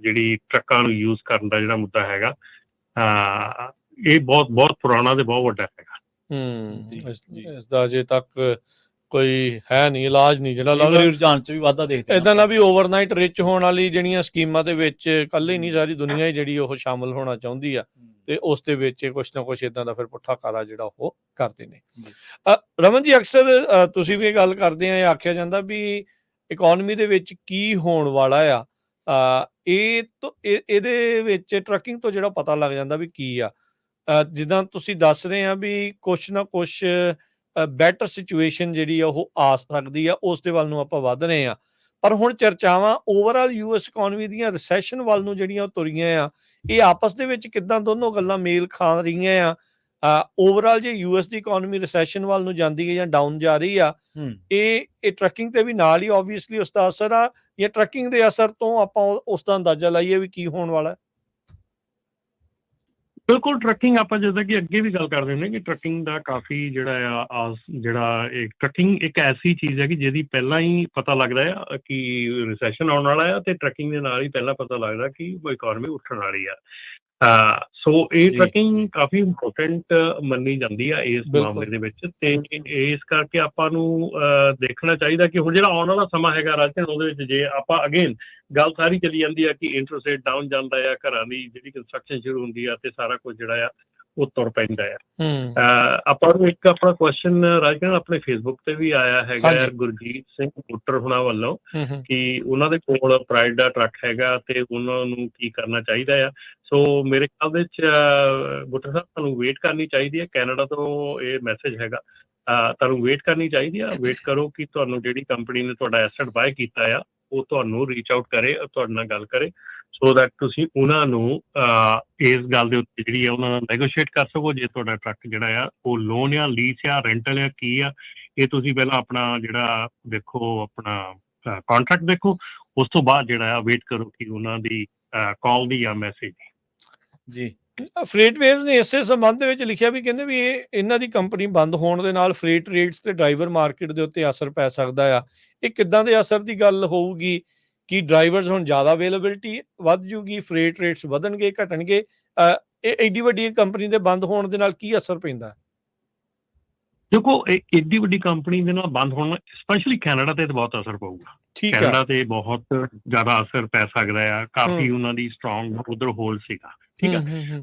ਜਿਹੜੀ ਟਰੱਕਾਂ ਨੂੰ ਯੂਜ਼ ਕਰਨ ਦਾ ਜਿਹੜਾ ਮੁੱਦਾ ਹੈਗਾ ਆ ਇਹ ਬਹੁਤ ਬਹੁਤ ਪੁਰਾਣਾ ਤੇ ਬਹੁਤ ਵੱਡਾ ਹੈਗਾ। ਹੂੰ ਜੀ, ਇਸ ਜੀ। ਦਾ ਅਜੇ ਤੱਕ ਕੋਈ ਹੈ ਨਹੀਂ ਇਲਾਜ ਨਹੀਂ ਜਿਹੜਾ ਲਾ ਲਵਲੀ ਲਓ ਰੁਝਾਨ ਚ ਵੀ ਵਾਧਾ ਦੇਖਦੇ ਇਦਾਂ ਨਾ ਵੀ ਓਵਰਨਾਈਟ ਰਿਚ ਹੋਣ ਵਾਲੀ ਜਿਹੜੀਆਂ ਸਕੀਮਾਂ ਦੇ ਵਿੱਚ ਕੱਲੇ ਹੀ ਨਹੀਂ ਸਾਰੀ ਦੁਨੀਆ ਹੀ ਜਿਹੜੀ ਉਹ ਸ਼ਾਮਲ ਹੋਣਾ ਚਾਹੁੰਦੀ ਆ। ਤੇ ਉਸ ਦੇ ਵਿੱਚ ਕੁਛ ਨਾ ਕੁਛ ਇਦਾਂ ਦਾ ਫਿਰ ਪੁੱਠਾ ਕਾਰਾ ਜਿਹੜਾ ਉਹ ਕਰਦੇ ਨੇ। ਜੀ। ਰਮਨ ਜੀ ਅਕਸਰ ਤੁਸੀਂ ਵੀ ਇਹ ਗੱਲ ਕਰਦੇ ਆ ਇਹ ਆਖਿਆ ਜਾਂਦਾ ਵੀ ਇਕਨੋਮੀ ਦੇ ਵਿੱਚ ਕੀ ਹੋਣ ਵਾਲਾ ਆ? ਇਹ ਇਹਦੇ ਵਿੱਚ ਟਰੱਕਿੰਗ ਤੋਂ ਜਿਹੜਾ ਪਤਾ ਲੱਗ ਜਾਂਦਾ ਵੀ ਕੀ ਆ। ਜਿੱਦਾਂ ਤੁਸੀਂ ਦੱਸ ਰਹੇ ਆ ਵੀ ਕੁਛ ਨਾ ਕੁਛ ਬੈਟਰ ਸਿਚੁਏਸ਼ਨ ਜਿਹੜੀ ਆ ਉਹ ਆ ਸਕਦੀ ਆ ਉਸ ਦੇ ਵੱਲ ਨੂੰ ਆਪਾਂ ਵਧ ਰਹੇ ਆ। ਪਰ ਹੁਣ ਚਰਚਾਵਾਂ ਓਵਰਆਲ ਯੂਐਸ ਇਕਨੋਮੀ ਦੀਆਂ ਰਿਸੈਸ਼ਨ ਵੱਲ ਨੂੰ ਜਿਹੜੀਆਂ ਤੁਰੀਆਂ ਆ ਇਹ ਆਪਸ ਦੇ ਵਿੱਚ ਕਿੱਦਾਂ ਦੋਨੋਂ ਗੱਲਾਂ ਮੇਲ ਖਾ ਰਹੀਆਂ ਆ? ਓਵਰਆਲ ਜੇ ਯੂਐਸ ਦੀ ਇਕਨੋਮੀ ਰਿਸੈਸ਼ਨ ਵੱਲ ਨੂੰ ਜਾਂਦੀ ਹੈ ਜਾਂ ਡਾਊਨ ਜਾ ਰਹੀ ਆ ਇਹ ਇਹ ਟਰੱਕਿੰਗ ਤੇ ਵੀ ਨਾਲ ਹੀ ਆਬਵੀਅਸਲੀ ਉਸ ਦਾ ਅਸਰ ਆ ਜਾਂ ਟਰੱਕਿੰਗ ਦੇ ਅਸਰ ਤੋਂ ਆਪਾਂ ਉਸ ਦਾ ਅੰਦਾਜ਼ਾ ਲਾਈਏ ਵੀ ਕੀ ਹੋਣ ਵਾਲਾ ਹੈ। ਬਿਲਕੁਲ ਟਰੱਕਿੰਗ ਆਪਾਂ ਜਿੱਦਾਂ ਕਿ ਅੱਗੇ ਵੀ ਗੱਲ ਕਰਦੇ ਹੁੰਦੇ ਕਿ ਟਰੱਕਿੰਗ ਦਾ ਕਾਫੀ ਜਿਹੜਾ ਆ, ਆਸ- ਜਿਹੜਾ ਇੱਕ ਟਰੱਕਿੰਗ ਇੱਕ ਐਸੀ ਚੀਜ਼ ਹੈ ਕਿ ਜਿਹਦੀ ਪਹਿਲਾਂ ਹੀ ਪਤਾ ਲੱਗਦਾ ਆ ਕਿ ਰਿਸੈਸ਼ਨ ਆਉਣ ਵਾਲਾ ਆ ਤੇ ਟਰੱਕਿੰਗ ਦੇ ਨਾਲ ਹੀ ਪਹਿਲਾਂ ਪਤਾ ਲੱਗਦਾ ਕਿ ਇਕਨੋਮੀ ਉੱਠਣ ਵਾਲੀ ਆ। ਸੋ ਇਹ ਟਰੱਕਿੰਗ ਕਾਫੀ ਇੰਪੋਰਟੈਂਟ ਮੰਨੀ ਜਾਂਦੀ ਆ ਇਸ। ਮਾਮਲੇ ਦੇ ਵਿੱਚ ਤੇ ਇਸ ਕਰਕੇ ਆਪਾਂ ਨੂੰ ਦੇਖਣਾ ਚਾਹੀਦਾ ਕਿ ਹੁਣ ਜਿਹੜਾ ਆਉਣ ਵਾਲਾ ਸਮਾਂ ਹੈਗਾ ਰਾਜਨ ਉਹਦੇ ਵਿੱਚ ਜੇ ਆਪਾਂ ਅਗੇਨ ਗੱਲ ਸਾਰੀ ਚੱਲੀ ਜਾਂਦੀ ਆ ਕਿ ਇੰਟਰਸਟ ਰੇਟ ਡਾਊਨ ਜਾਂਦਾ ਆ ਘਰਾਂ ਦੀ ਜਿਹੜੀ ਕੰਸਟਰਕਸ਼ਨ ਸ਼ੁਰੂ ਹੁੰਦੀ ਆ ਤੇ ਸਾਰਾ ਕੁਝ ਜਿਹੜਾ ਆ ਉਹ ਤੁਰ ਪੈਂਦਾ ਹੂੰ। ਆਪਾਂ ਨੂੰ ਇੱਕ ਆਪਣਾ ਕੁਐਸਚਨ ਰਾਜਨ ਆਪਣੇ ਫੇਸਬੁੱਕ ਤੇ ਵੀ ਆਇਆ ਹੈਗਾ ਗੁਰਜੀਤ ਸਿੰਘ ਬੁੱਟਰ ਹੁਣਾਂ ਵੱਲੋਂ ਕਿ ਉਹਨਾਂ ਦੇ ਕੋਲ ਪ੍ਰਾਈਡ ਦਾ ਟਰੱਕ ਹੈਗਾ ਤੇ ਉਹਨਾਂ ਨੂੰ ਕੀ ਕਰਨਾ ਚਾਹੀਦਾ ਆ। ਸੋ ਮੇਰੇ ਖਿਆਲ ਵਿੱਚ ਬੁੱਟਰ ਸਾਹਿਬ ਤੁਹਾਨੂੰ ਵੇਟ ਕਰਨੀ ਚਾਹੀਦੀ ਹੈ। ਕੈਨੇਡਾ ਤੋਂ ਇਹ ਮੈਸੇਜ ਹੈਗਾ। ਤੁਹਾਨੂੰ ਵੇਟ ਕਰਨੀ ਚਾਹੀਦੀ ਆ। ਵੇਟ ਕਰੋ ਕਿ ਤੁਹਾਨੂੰ ਜਿਹੜੀ ਕੰਪਨੀ ਨੇ ਤੁਹਾਡਾ ਐਸੈਟ ਬਾਏ ਕੀਤਾ ਆ ਉਹ ਤੁਹਾਨੂੰ ਰੀਚ ਆਊਟ ਕਰੇ ਔਰ ਤੁਹਾਡੇ ਨਾਲ ਗੱਲ ਕਰੇ। ਸੋ ਦੈਟ ਤੁਸੀਂ ਉਹਨਾਂ ਨੂੰ ਇਸ ਗੱਲ ਦੇ ਉੱਤੇ ਜਿਹੜੀ ਆ ਉਹਨਾਂ ਨਾਲ ਨੈਗੋਸ਼ੀਏਟ ਕਰ ਸਕੋ ਜੇ ਤੁਹਾਡਾ ਟਰੱਕ ਜਿਹੜਾ ਆ, ਉਹ ਲੋਨ ਆ ਲੀਸ ਆ ਰੈਂਟਲ ਆ, ਕੀ ਆ, ਇਹ ਤੁਸੀਂ ਪਹਿਲਾਂ ਆਪਣਾ ਜਿਹੜਾ ਦੇਖੋ, ਆਪਣਾ ਕੰਟਰੈਕਟ ਦੇਖੋ, ਉਸ ਤੋਂ ਬਾਅਦ ਜਿਹੜਾ ਆ ਵੇਟ ਕਰੋ ਕਿ ਉਹਨਾਂ ਦੀ ਕਾਲ ਦੀ ਜਾਂ ਮੈਸੇਜ ਜੀ। ਫਰੇਟ ਵੇਵਸ ਨੇ ਇਸੇ ਸੰਬੰਧ ਦੇ ਵਿੱਚ ਲਿਖਿਆ ਵੀ ਕਹਿੰਦੇ ਵੀ ਇਹ, ਇਹਨਾਂ ਦੀ ਕੰਪਨੀ ਬੰਦ ਹੋਣ ਦੇ ਨਾਲ ਫਰੇਟ ਰੇਟਸ ਤੇ ਡਰਾਈਵਰ ਮਾਰਕੀਟ ਦੇ ਉੱਤੇ ਅਸਰ ਪੈ ਸਕਦਾ ਆ। ਇਹ ਕਿੱਦਾਂ ਦੇ ਅਸਰ ਦੀ ਗੱਲ ਹੋਊਗੀ? ਕਿ ਡਰਾਈਵਰਸ ਹੁਣ ਜ਼ਿਆਦਾ ਅਵੇਲੇਬਿਲਟੀ ਵੱਧ ਜੂਗੀ ਫਰੇਟ ਰੇਟਸ ਵਧਣਗੇ ਘਟਣਗੇ ਇਹ ਐਡੀ ਵੱਡੀ ਕੰਪਨੀ ਦੇ ਬੰਦ ਹੋਣ ਦੇ ਨਾਲ ਕੀ ਅਸਰ ਪੈਂਦਾ ਦੇਖੋ ਏਡੀ ਵੱਡੀ ਕੰਪਨੀ ਦੇ ਨਾਲ ਬੰਦ ਹੋਣ ਸਪੈਸ਼ਲੀ ਕੈਨੇਡਾ ਤੇ ਬਹੁਤ ਅਸਰ ਪਊਗਾ ਕੈਨੇਡਾ ਤੇ ਬਹੁਤ ਜ਼ਿਆਦਾ ਅਸਰ ਪੈ ਸਕਦਾ ਆ ਕਾਫੀ। ਉਹਨਾਂ ਦੀ ਸਟਰੋਂਗ ਉਧਰ ਹੋਲ ਸੀਗਾ ਠੀਕ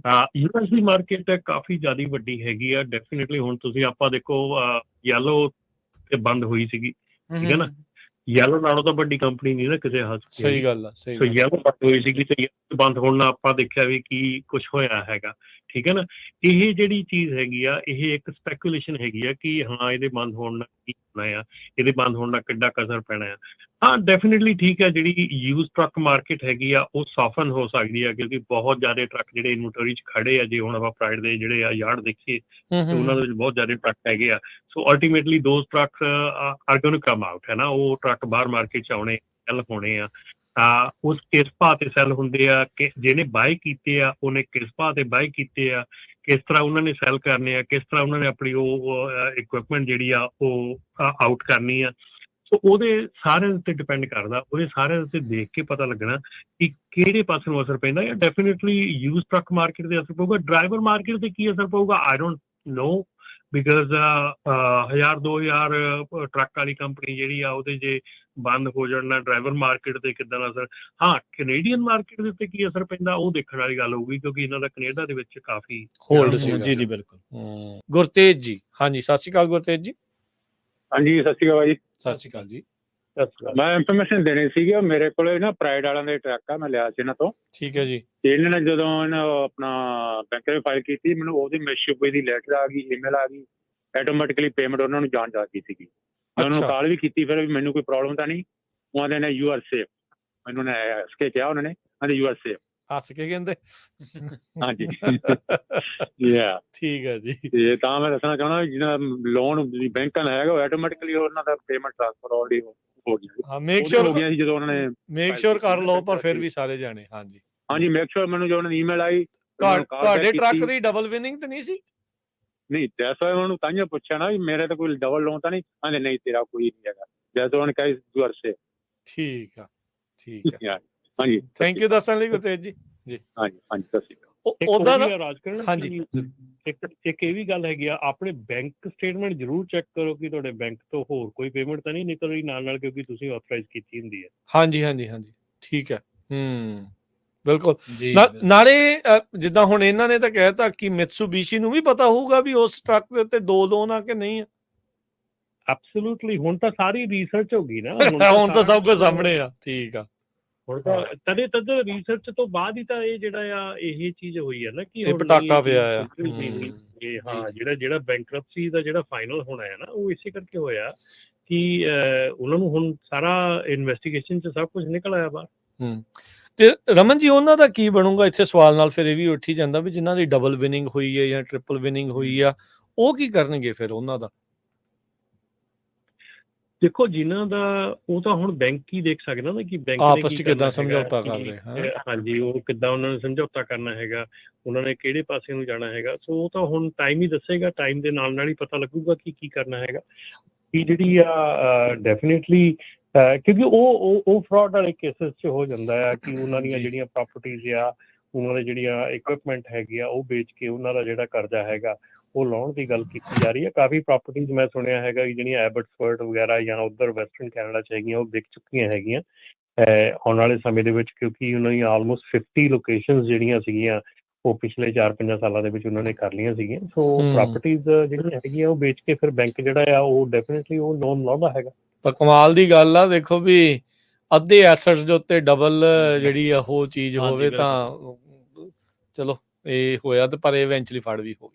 ਆ। ਯੂਐਸ ਦੀ ਮਾਰਕੀਟ ਕਾਫੀ ਜ਼ਿਆਦਾ ਵੱਡੀ ਹੈਗੀ ਆ ਡੈਫੀਨਿਟਲੀ ਹੁਣ ਤੁਸੀਂ ਆਪਾਂ ਦੇਖੋ ਯੈਲੋ ਤੇ ਬੰਦ ਹੋਈ ਸੀਗੀ ਠੀਕ ਹੈ ਨਾ? ਯੈਲੋ ਨਾਲੋਂ ਤਾਂ ਵੱਡੀ ਕੰਪਨੀ ਨਹੀਂ ਨਾ ਕਿਸੇ ਹੱਥ ਸਹੀ ਗੱਲ ਆ ਸਹੀ ਸੋ। ਯੈਲੋ ਬੰਦ ਹੋਈ ਸੀਗੀ ਤੇ yellow ਬੰਦ ਹੋਣ ਨਾਲ ਆਪਾਂ ਦੇਖਿਆ ਵੀ ਕੀ ਕੁਝ ਹੋਇਆ ਹੈਗਾ ਠੀਕ ਹੈ ਨਾ ਇਹ ਜਿਹੜੀ ਚੀਜ਼ ਹੈਗੀ ਆ ਇਹ ਇੱਕ ਸਪੈਕੂਲੇਸ਼ਨ ਹੈਗੀ ਆ ਕਿ ਹਾਂ ਇਹਦੇ ਬੰਦ ਹੋਣ ਨਾਲ ਕੀ ਹੋਣਾ ਆ ਇਹਦੇ ਬੰਦ ਹੋਣ ਨਾਲ ਕਿੱਡਾ ਕੁ ਅਸਰ ਪੈਣਾ ਆ। ਹਾਂ ਡੈਫੀਨਿਟਲੀ ਠੀਕ ਹੈ ਜਿਹੜੀ ਯੂਜ਼ ਟਰੱਕ ਮਾਰਕੀਟ ਹੈਗੀ ਆ ਉਹ ਸੌਫਨ ਹੋ ਸਕਦੀ ਆ ਕਿਉਂਕਿ ਬਹੁਤ ਜ਼ਿਆਦਾ ਟਰੱਕ ਜਿਹੜੇ ਇਨਵੈਂਟਰੀ 'ਚ ਖੜੇ ਆ ਜੇ ਹੁਣ ਆਪਾਂ ਪ੍ਰਾਈਡ ਦੇ ਜਿਹੜੇ ਆ ਯਾਰਡ ਦੇਖੀਏ ਤੇ ਉਹਨਾਂ ਦੇ ਵਿੱਚ ਬਹੁਤ ਜ਼ਿਆਦਾ ਟਰੱਕ ਹੈਗੇ ਆ। So ultimately those truck are going to come out ਹੈ ਨਾ? ਉਹ ਟਰੱਕ ਬਾਹਰ ਮਾਰਕੀਟ 'ਚ ਆਉਣੇ ਸੈੱਲ ਹੋਣੇ ਆ। ਆ ਉਸ ਕਿਸ ਭਾਅ ਤੇ ਸੈੱਲ ਹੁੰਦੇ ਆ ਕਿ ਜਿਹਨੇ ਬਾਈ ਕੀਤੇ ਆ ਉਹਨੇ ਕਿਸ ਭਾਅ ਤੇ ਬਾਈ ਕੀਤੇ ਆ। ਕਿਸ ਤਰ੍ਹਾਂ ਉਹਨਾਂ ਨੇ ਸੈੱਲ ਕਰਨੇ ਆ, ਕਿਸ ਤਰ੍ਹਾਂ ਉਹਨਾਂ ਨੇ ਆਪਣੀ ਉਹ ਇਕਵਿਪਮੈਂਟ ਜਿਹੜੀ ਆ, ਉਹ ਆਊਟ ਕਰਨੀ ਆ। ਸੋ ਉਹਦੇ ਸਾਰਿਆਂ ਉੱਤੇ ਡਿਪੈਂਡ ਕਰਦਾ, ਉਹਦੇ ਸਾਰਿਆਂ ਉੱਤੇ ਦੇਖ ਕੇ ਪਤਾ ਲੱਗਣਾ ਕਿ ਕਿਹੜੇ ਪਾਸੇ ਨੂੰ ਅਸਰ ਪੈਂਦਾ ਜਾਂ ਡੈਫੀਨਿਟਲੀ ਯੂਜ਼ ਟਰੱਕ ਮਾਰਕੀਟ ਤੇ ਅਸਰ ਪਊਗਾ ਡਰਾਈਵਰ ਮਾਰਕੀਟ ਤੇ ਕੀ ਅਸਰ ਪਊਗਾ ਆਈ ਡੋਨਟ ਨੋ ਬਿਕਾਜ਼ ਹਜ਼ਾਰ ਦੋ ਹਜ਼ਾਰ ਟਰੱਕ ਵਾਲੀ ਕੰਪਨੀ ਜਿਹੜੀ ਆ ਉਹਦੇ ਜੇ ਬੰਦ ਹੋ ਜਾਣ ਨਾਲ ਡਰਾਈਵਰ ਮਾਰਕੀਟ ਤੇ ਕਿੱਦਾਂ ਦਾ ਅਸਰ ਹਾਂ ਕੈਨੇਡੀਅਨ ਮਾਰਕੀਟ ਦੇ ਉੱਤੇ ਕੀ ਅਸਰ ਪੈਂਦਾ ਉਹ ਦੇਖਣ ਵਾਲੀ ਗੱਲ ਹੋਊਗੀ ਕਿਉਂਕਿ ਇਹਨਾਂ ਦਾ ਕੈਨੇਡਾ ਦੇ ਵਿੱਚ ਕਾਫੀ ਹੋਲਡ ਸੀਗਾ। ਜੀ ਜੀ ਬਿਲਕੁਲ। ਗੁਰਤੇਜ ਜੀ ਹਾਂਜੀ ਸਤਿ ਸ਼੍ਰੀ ਅਕਾਲ ਗੁਰਤੇਜ ਜੀ। ਹਾਂਜੀ ਸਤਿ ਸ਼੍ਰੀ ਅਕਾਲ ਜੀ ਸਤਿ ਸ਼੍ਰੀ ਅਕਾਲ ਜੀ। ਮੈਂ ਇਨਫੋਰਮੇਸ਼ਨ ਦੇਣੀ ਸੀਗੀ ਮੇਰੇ ਕੋਲੇ ਨਾ ਪ੍ਰਾਈਡ ਵਾਲਿਆਂ ਦੇ ਟਰੱਕ ਆ ਮੈਂ ਲਿਆ ਸੀ ਇਹਨਾਂ ਤੋਂ। ਠੀਕ ਹੈ ਜੀ। ਤੇ ਇਹਨਾਂ ਨੇ ਜਦੋਂ ਆਪਣਾ ਬੈਂਕ ਵਿੱਚ ਫਾਈਲ ਕੀਤੀ ਮੈਨੂੰ ਉਹਦੀ ਮੈਸ਼ੂਪੇ ਦੀ ਲੈਟਰ ਆ ਗਈ ਈਮੇਲ ਆ ਗਈ ਆਟੋਮੈਟਿਕਲੀ ਪੇਮੈਂਟ ਉਹਨਾਂ ਨੂੰ ਜਾਣ ਜਾ ਗਈ ਸੀਗੀ। ਮੈਂ ਉਹਨਾਂ ਨੂੰ। ਕਾਲ ਵੀ ਕੀਤੀ ਫਿਰ ਵੀ ਮੈਨੂੰ ਕੋਈ ਪ੍ਰੋਬਲਮ ਤਾਂ ਨਹੀਂ। ਉਹਨਾਂ ਨੇ ਯੂ ਆਰ ਸੇਫ ਮੈਨੂੰ ਨੇ ਹੱਸ ਕੇ ਕਿਹਾ ਉਹਨਾਂ ਨੇ ਕਹਿੰਦੇ ਯੂ ਆਰ ਸੇਫ ਹੱਸ ਕੇ ਕਹਿੰਦੇ? ਹਾਂਜੀ। ਯਾ ਠੀਕ ਹੈ ਜੀ। ਤੇ ਤਾਂ ਮੈਂ ਦੱਸਣਾ ਚਾਹੁੰਦਾ ਜਿਹੜਾ ਲੋਨ ਬੈਂਕਾਂ ਦਾ ਹੈਗਾ ਉਹ ਆਟੋਮੈਟਿਕਲੀ ਉਹਨਾਂ ਦਾ ਪੇਮੈਂਟ ਟ੍ਰਾਂਸਫਰ ਆਲਰੇਡੀ ਹੋ ਗਿਆ ਹਾਂ ਮੇਕ ਹੋ ਸ਼ੋਰ ਗਿਆ ਸੀ ਜਦੋਂ ਉਹਨਾਂ ਨੇ ਮੇਕ ਸ਼ੋਰ ਕਰ ਲਓ ਪਰ ਫਿਰ ਵੀ ਸਾਰੇ ਜਾਣੇ ਹਾਂਜੀ। ਹਾਂਜੀ ਮੇਕ ਸ਼ੋਰ ਮੈਨੂੰ ਜੋ ਉਹਨਾਂ ਦੀ ਈਮੇਲ ਆਈ ਤੁਹਾ- ਮੈਨੂੰ call back ਤੁਹਾਡੇ ਟਰੱਕ ਕੀਤੀ। ਦੀ ਡਬਲ ਵਿਨਿੰਗ ਤੇ ਨਹੀਂ ਸੀ? ਨਹੀਂ ਜੈਸਾ ਉਹਨਾਂ ਨੂੰ ਤਾਂਹੀਓ ਪੁੱਛਿਆ ਨਾ ਵੀ ਮੇਰੇ ਤਾਂ ਕੋਈ ਡਬਲ ਲੋਨ ਤਾਂ ਨਹੀਂ। ਆਂਦੇ ਨਹੀਂ ਤੇਰਾ ਕੋਈ ਨਹੀਂ ਹੈਗਾ। ਜੈਸਾ ਉਹਨਾਂ ਨੇ ਕਹੀ ਆਰ ਸੇਫ ਠੀਕ ਆ ਠੀਕ ਆ। ਹਾਂਜੀ ਥੈਂਕ ਯੂ ਦੱਸਣ ਲਈ ਗੁਰਤੇਜ ਜੀ। ਹਾਂਜੀ ਹਾਂਜੀ ਸਤਿ ਸ਼੍ਰੀ ਅਕਾਲ। ਉਹਦਾ ਰਾਜਕਰਨ ਹਾਂਜੀ। ਇੱਕ ਇੱਕ ਇਹ ਵੀ ਗੱਲ ਹੈਗੀ ਆ ਆਪਣੇ ਬੈਂਕ ਸਟੇਟਮੈਂਟ ਜ਼ਰੂਰ ਚੈੱਕ ਕਰੋ ਕਿ ਤੁਹਾਡੇ ਬੈਂਕ ਤੋਂ ਹੋਰ ਕੋਈ ਪੇਮੈਂਟ ਤਾਂ ਨਹੀਂ ਨਿਕਲ ਰਹੀ ਨਾਲ ਨਾਲ ਕਿਉਂਕਿ ਤੁਸੀਂ ਆਥੋਰਾਈਜ਼ ਕੀਤੀ ਹੁੰਦੀ ਹੈ। ਹਾਂਜੀ ਹਾਂਜੀ ਹਾਂਜੀ। ਠੀਕ ਹੈ। ਹੂੰ। ਬਿਲਕੁਲ। ਨਾਲੇ ਜਿੱਦਾਂ ਹੁਣ ਇਹਨਾਂ ਨੇ ਤਾਂ ਕਹਿਤਾ ਕਿ ਮਿਤਸੂਬੀਸ਼ੀ ਨੂੰ ਵੀ ਪਤਾ ਹੋਊਗਾ ਵੀ ਉਸ ਟਰੱਕ ਦੇ ਉੱਤੇ ਦੋ ਲੋਨ ਆ ਕਿ ਨਹੀਂ ਆ। ਐਬਸੋਲੂਟਲੀ ਹੁਣ ਤਾਂ ਸਾਰੀ ਰਿਸਰਚ ਹੋ ਗਈ ਨਾ। ਹੁਣ ਤਾਂ ਸਭ ਕੁਝ ਸਾਹਮਣੇ ਆ। ਠੀਕ ਆ। ਹੁਣ ਤਾਂ ਤਦੇ ਤਦ ਰਿਸਰਚ ਤੋਂ ਬਾਅਦ ਹੀ ਤਾਂ ਇਹ ਜਿਹੜਾ ਆ ਇਹ ਚੀਜ਼ ਹੋਈ ਹੈ ਨਾ ਕਿ ਇਹ ਪਟਾਕਾ ਪਿਆ ਆ। ਇਹ ਹਾਂ। ਜਿਹੜਾ ਜਿਹੜਾ ਬੈਂਕਰਪਸੀ ਦਾ ਜਿਹੜਾ ਫਾਈਨਲ ਹੋਣਾ ਹੈ ਨਾ ਉਹ ਇਸੇ ਕਰਕੇ ਹੋਇਆ ਕਿ ਉਹਨਾਂ ਨੂੰ ਹੁਣ ਸਾਰਾ ਇਨਵੈਸਟੀਗੇਸ਼ਨ ਚ ਸਭ ਕੁਝ ਨਿਕਲ ਆਇਆ ਬਾਹਰ। ਹੂੰ। ਤੇ ਰਮਨ ਜੀ ਉਹਨਾਂ ਦਾ ਕੀ ਬਣੂਗਾ? ਇੱਥੇ ਸਵਾਲ ਨਾਲ ਫਿਰ ਇਹ ਵੀ ਉੱਠੀ ਜਾਂਦਾ ਵੀ ਜਿਨ੍ਹਾਂ ਦੀ ਡਬਲ ਵਿਨਿੰਗ ਹੋਈ ਹੈ ਜਾਂ ਟ੍ਰਿਪਲ ਵਿਨਿੰਗ ਹੋਈ ਆ ਉਹ ਕੀ ਕਰਨਗੇ ਫਿਰ ਉਹਨਾਂ ਦਾ? ਦੇਖੋ ਜਿਨ੍ਹਾਂ ਦਾ ਉਹ ਤਾਂ ਹੁਣ ਬੈਂਕ ਹੀ ਦੇਖ ਸਕਦਾ ਨਾ ਕਿ ਬੈਂਕ ਆਪਸ 'ਚ ਕਿੱਦਾਂ ਸਮਝੌਤਾ ਕਰ ਰਹੇ, ਹਾਂ। ਹਾਂਜੀ ਉਹ ਕਿੱਦਾਂ ਉਹਨਾਂ ਨੇ ਸਮਝੌਤਾ ਕਰਨਾ ਹੈਗਾ ਉਹਨਾਂ ਨੇ ਕਿਹੜੇ ਪਾਸੇ ਨੂੰ ਜਾਣਾ ਹੈਗਾ ਸੋ ਉਹ ਤਾਂ ਹੁਣ ਟਾਈਮ ਹੀ ਦੱਸੇਗਾ ਟਾਈਮ ਦੇ ਨਾਲ ਨਾਲ ਹੀ ਪਤਾ ਲੱਗੂਗਾ ਕਿ ਕੀ ਕਰਨਾ ਹੈਗਾ ਕਿ ਜਿਹੜੀ ਆ ਡੈਫੀਨਿਟਲੀ ਕਿਉਂਕਿ ਉਹ ਉਹ ਫਰਾਡ ਵਾਲੇ ਕੇਸਸ 'ਚ ਹੋ ਜਾਂਦਾ ਹੈ ਕਿ ਉਹਨਾਂ ਦੀਆਂ। ਜਿਹੜੀਆਂ ਪ੍ਰਾਪਰਟੀਆਂ ਆ ਉਹਨਾਂ ਦੇ ਜਿਹੜੀਆਂ ਇਕਵਿਪਮੈਂਟ ਹੈਗੀ ਆ ਉਹ ਵੇਚ ਕੇ ਉਹਨਾਂ ਦਾ ਜਿਹੜਾ ਕਰਜ਼ਾ ਹੈਗਾ ਉਹ ਲਾਉਣ ਦੀ ਗੱਲ ਕੀਤੀ ਜਾ ਰਹੀ ਹੈ। ਕਾਫੀ ਪ੍ਰਾਪਰਟੀਆਂ ਮੈਂ ਸੁਣਿਆ ਹੈਗਾ ਕਿ ਜਿਹੜੀਆਂ ਐਬਟਸਫੋਰਡ ਵਗੈਰਾ ਜਾਂ ਉਧਰ ਵੈਸਟਰਨ ਕੈਨੇਡਾ ਚ ਹੈਗੀਆਂ ਉਹ ਵਿਕ ਚੁੱਕੀਆਂ ਹੈਗੀਆਂ। ਆਉਣ ਵਾਲੇ ਸਮੇਂ ਦੇ ਵਿੱਚ ਕਿਉਂਕਿ ਉਹਨਾਂ ਦੀਆਂ ਆਲਮੋਸਟ 50 ਲੋਕੇਸ਼ਨਸ ਜਿਹੜੀਆਂ ਸੀਗੀਆਂ ਉਹ ਪਿਛਲੇ 4-5 ਸਾਲਾਂ ਦੇ ਵਿੱਚ ਉਹਨਾਂ ਨੇ ਕਰ ਲਈਆਂ ਸੀਗੀਆਂ। ਸੋ। ਪ੍ਰਾਪਰਟੀਆਂ ਜਿਹੜੀਆਂ ਹੈਗੀਆਂ ਉਹ ਵੇਚ ਕੇ ਫਿਰ ਬੈਂਕ ਜਿਹੜਾ ਆ ਉਹ ਡੈਫੀਨਿਟਲੀ ਉਹ ਲੋਨ ਲਾਉਂਦਾ ਹੈਗਾ। ਪਰ ਕਮਾਲ ਦੀ ਗੱਲ ਆ ਦੇਖੋ ਵੀ ਅੱਧੇ ਐਸੈਟਸ ਦੇ ਉੱਤੇ ਡਬਲ ਜਿਹੜੀ ਆ ਉਹ ਚੀਜ਼ ਹੋਵੇ ਤਾਂ ਚਲੋ ਇਹ ਹੋਇਆ ਤੇ ਪਰ ਇਵੈਂਚੁਅਲੀ ਫੜ ਵੀ ਹੋ ਗਿਆ।